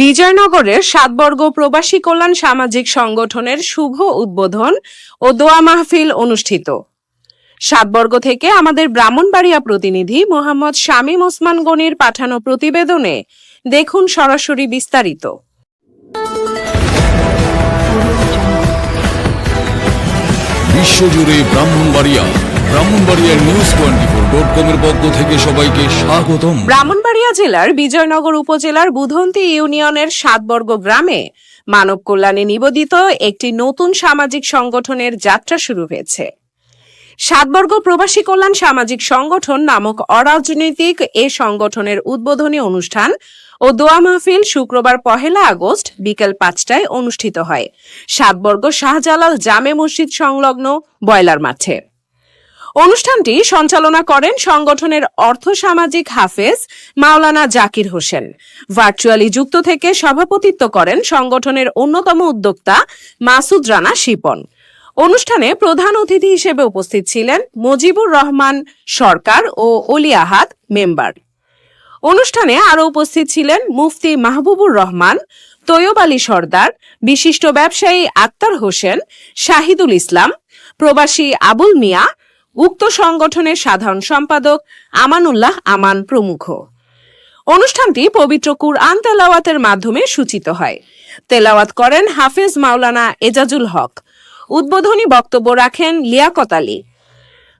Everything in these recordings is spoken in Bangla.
বিজয়নগরের সাতবর্গ প্রবাসী কল্যাণ সামাজিক সংগঠনের শুভ উদ্বোধন ও দোয়া মাহফিল অনুষ্ঠিত। সাতবর্গ থেকে আমাদের ব্রাহ্মণবাড়িয়া প্রতিনিধি মোহাম্মদ শামীম ওসমান গনির পাঠানো প্রতিবেদনে দেখুন সরাসরি বিস্তারিত। বিশ্বজুড়ে ব্রাহ্মণবাড়িয়া, ব্রাহ্মণবাড়িয়ার নিউজ টোয়েন্টি ব্রাহ্মণবাড়িয়া জেলার বিজয়নগর উপজেলার বুধন্তি ইউনিয়নের সাতবর্গ গ্রামে মানব কল্যাণে নিবেদিত একটি নতুন সামাজিক সংগঠনের যাত্রা শুরু হয়েছে। সাতবর্গ প্রবাসী কল্যাণ সামাজিক সংগঠন নামক অরাজনৈতিক এ সংগঠনের উদ্বোধনী অনুষ্ঠান ও দোয়া মাহফিল শুক্রবার পহেলা আগস্ট বিকেল পাঁচটায় অনুষ্ঠিত হয়। সাতবর্গ শাহজালাল জামে মসজিদ সংলগ্ন বয়লার মাঠে। অনুষ্ঠানটি সঞ্চালনা করেন সংগঠনের অর্থ সামাজিক হাফেজ মাওলানা জাকির হোসেন। ভার্চুয়ালি যুক্ত থেকে সভাপতিত্ব করেন সংগঠনের অন্যতম উদ্যোক্তা মাসুদ রানা শিপন। অনুষ্ঠানে প্রধান অতিথি হিসেবে উপস্থিত ছিলেন মজিবুর রহমান সরকার ও অলি আহাদ মেম্বার। অনুষ্ঠানে আরও উপস্থিত ছিলেন মুফতি মাহবুবুর রহমান, তৈয়ব আলী সর্দার, বিশিষ্ট ব্যবসায়ী আক্তার হোসেন, শাহিদুল ইসলাম, প্রবাসী আবুল মিয়া উক্ত সংগঠনের সাধারণ সম্পাদক আমানুল্লাহ আমান প্রমুখ। অনুষ্ঠানটি পবিত্র কুরআন তেলাওয়াতের মাধ্যমে সূচিত হয়। তেলাওয়াত করেন হাফেজ মাওলানা এজাজুল হক। উদ্বোধনী বক্তব্য রাখেন লিয়াকত আলী।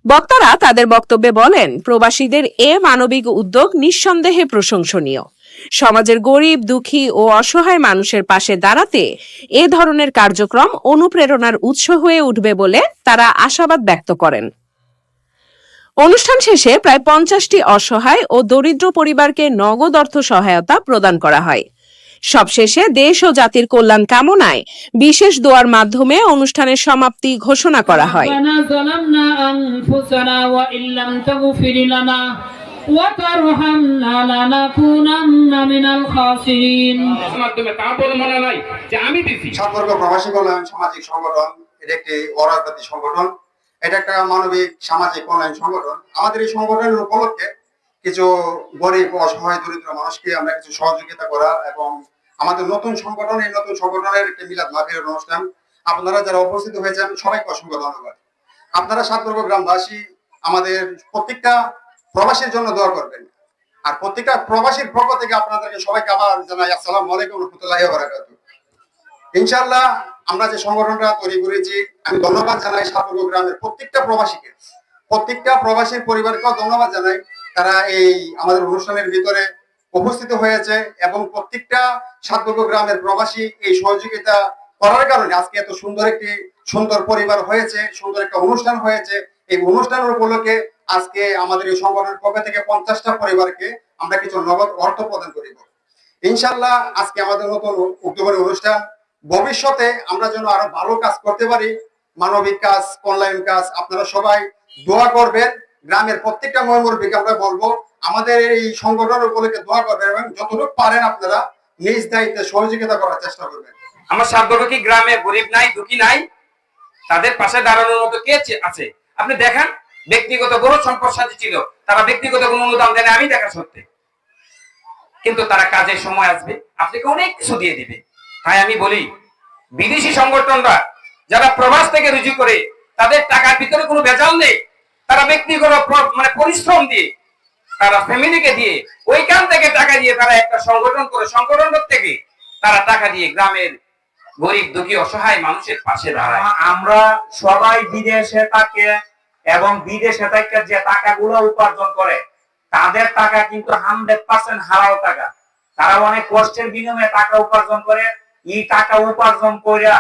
বক্তারা তাদের বক্তব্যে বলেন, প্রবাসীদের এ মানবিক উদ্যোগ নিঃসন্দেহে প্রশংসনীয়। সমাজের গরিব, দুঃখী ও অসহায় মানুষের পাশে দাঁড়াতে এ ধরনের কার্যক্রম অনুপ্রেরণার উৎস হয়ে উঠবে বলে তারা আশাবাদ ব্যক্ত করেন। অনুষ্ঠান শেষে প্রায় পঞ্চাশটি অসহায় ও দরিদ্র পরিবারকে নগদ অর্থ সহায়তা প্রদান করা হয়। সবশেষে দেশ ও জাতির কল্যাণ কামনায় বিশেষ দোয়ার মাধ্যমে অনুষ্ঠানের সমাপ্তি ঘোষণা করা হয়। প্রবাসী কল্যাণ সামাজিক সংগঠন একটি অরাজনৈতিক সংগঠন। এটা একটা মানবিক, সামাজিক কল্যাণ সংগঠন। আমাদের এই সংগঠনের উপলক্ষে কিছু গরিব অসহায় দরিদ্র মানুষকে আমরা কিছু সহযোগিতা করা এবং আমাদের নতুন সংগঠন, এই নতুন সংগঠনের একটি মিলাদ মাহফিলের অনুষ্ঠান। আপনারা যারা উপস্থিত হয়েছেন, সবাইকে অসংখ্য ধন্যবাদ। আপনারা সাতবর্গ গ্রামবাসী, আমাদের প্রত্যেকটা প্রবাসীর জন্য দোয়া করবেন। আর প্রত্যেকটা প্রবাসীর পক্ষ থেকে আপনাদেরকে সবাইকে আবার জানাই আসসালামু আলাইকুম রহমতুল্লাহ ইনশাল্লাহ আমরা যে সংগঠনটা তৈরি করেছি, আমি ধন্যবাদ জানাই সাতর্গ গ্রামের প্রত্যেকটা প্রবাসীকে। প্রত্যেকটা প্রবাসীর পরিবারকেও ধন্যবাদ জানাই। তারা এই আমাদের অনুষ্ঠানের ভিতরে উপস্থিত হয়েছে এবং প্রত্যেকটা সাতর্গ গ্রামের প্রবাসী এই সহযোগিতা করার কারণে আজকে এত সুন্দর একটি, সুন্দর পরিবার হয়েছে, সুন্দর একটা অনুষ্ঠান হয়েছে। এই অনুষ্ঠানের উপলক্ষে আজকে আমাদের এই সংগঠনের পক্ষ থেকে পঞ্চাশটা পরিবারকে আমরা কিছু নগদ অর্থ প্রদান করিব। ইনশাল্লাহ আজকে আমাদের নতুন উদ্যোগের অনুষ্ঠান ভবিষ্যতে আমরা যেন আরও ভালো কাজ করতে পারি, মানবিক কাজ, অনলাইন কাজ, আপনারা সবাই দোয়া করবেন। গ্রামের প্রত্যেকটা ময়মুরবিকে আমরা বলব, আমাদের এই সংগঠন উপলক্ষে দোয়া করবেন এবং যতটুকু পারেন আপনারা নিজ দায়িত্বে সহযোগিতা করার চেষ্টা করবেন। আমার সাতবর্গ কি গ্রামে গরিব নাই, দুঃখী নাই? তাদের পাশে দাঁড়ানোর মতো কে আছে? আপনি দেখেন, ব্যক্তিগত বহু সম্পদ সাথী ছিল, তারা ব্যক্তিগত কোনো অনুদান দেন আমি দেখা সত্যি কিন্তু তারা কাজের সময় আসবে, আপনাকে অনেক কিছু দিয়ে দিবে। তাই আমি বলি, বিদেশি সংগঠনরা যারা প্রবাস থেকে রুজু করে, তাদের টাকার ভিতরে কোনো ভেজাল নেই। তারা ব্যক্তিগত মানে পরিশ্রম দিয়ে, তারা ফ্যামিলিকে দিয়ে, ওইখান থেকে টাকা দিয়ে তারা একটা সংগঠন করে, সংগঠন থেকে তারা টাকা দিয়ে গ্রামের গরিব, দুঃখী, অসহায় মানুষের পাশে দাঁড়ায়। আমরা সবাই বিদেশে থাকে এবং বিদেশে থেকে যে টাকাগুলো উপার্জন করে, তাদের টাকা কিন্তু হান্ড্রেড পার্সেন্ট হারাও টাকা। তারা অনেক কষ্টের বিনিময়ে টাকা উপার্জন করে এই টাকা উপার্জন কইরা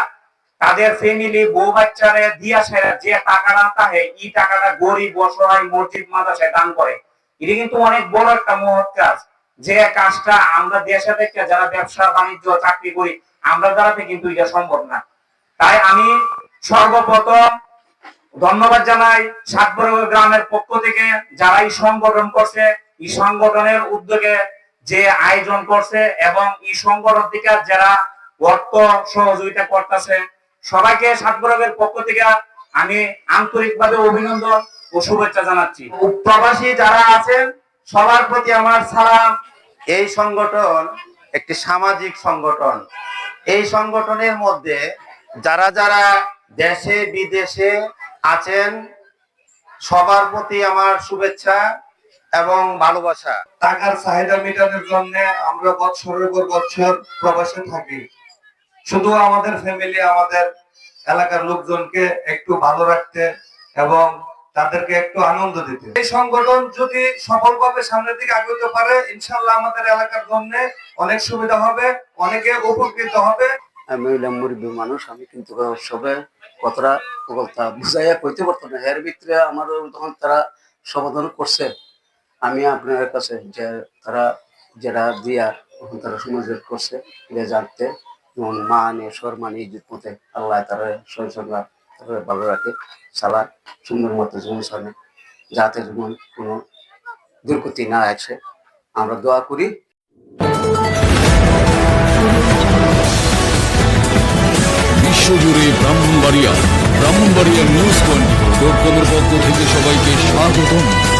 তাদের ফ্যামিলি বউ বাচ্চারে দিয়া সেরা যে টাকাটা তাহে, এই টাকাটা গরিব, অসহায়, মসজিদ, মাদ্রাসায় দান করে। এটা কিন্তু অনেক বড় একটা মহৎ কাজ। যে কাজটা আমরা দেশে থেকে যারা ব্যবসা, বাণিজ্য, চাকরি করি, আমরা দ্বারাতে কিন্তু এটা সম্ভব না। তাই আমি সর্বপ্রথম ধন্যবাদ জানাই সাতবরগ গ্রামের পক্ষ থেকে যারা এই সংগঠন করছে। এই সংগঠনের উদ্যোগে যে আয়োজন করছে এবং এই সংগঠন থেকে যারা অর্থ সহযোগিতা করতেছে। সবাইকে সাতবরগের পক্ষ থেকে আমি আন্তরিকভাবে অভিনন্দন ও শুভেচ্ছা জানাচ্ছি। প্রবাসী যারা আছেন, সবার প্রতি আমার সালাম। এই সংগঠন একটি সামাজিক সংগঠন। এই সংগঠনের মধ্যে যারা যারা দেশে, বিদেশে আছেন, সবার প্রতি আমার শুভেচ্ছা এবং ভালোবাসা। টাকার চাহিদা মেটানোর জন্য আমরা বছরের পর বছর প্রবাসে থাকি। শুধু আমাদের ফ্যামিলি আমাদের এলাকার লোকজনকে একটু ভালো রাখতে এবং তাদেরকে একটু আনন্দ দিতে। এই সংগঠন যদি সফলভাবে সামনের দিকে আগাতে পারে, ইনশাল্লাহ আমাদের এলাকার জন্য অনেক সুবিধা হবে, অনেকে উপকৃত হবে। আমি হইলাম মুরব্বী মানুষ, আমি কিন্তু সবে কতটা কথা বুঝাইয়া কইতে পারতো না। এর ভিতরে আমার তখন তারা সমাধান করছে, আমি আপনার কাছে যে তারা, যেটা দিয়া তারা সমাজের করছে এটা জানতে যেমন মানে সম্মানে ইজ্জত আল্লাহ তারা তারা ভালো রাখে। সালাদ সুন্দর মতো জীবন চলে যাতে যেমন কোনো দুর্গতি না আসে। আমরা দোয়া করি। বিশ্বজুড়ে ব্রাহ্মণবাড়িয়া ব্রাহ্মণবাড়িয়ার নিউজ টোয়েন্টি ফোর ডট কমের পক্ষ থেকে সবাইকে স্বাগতম।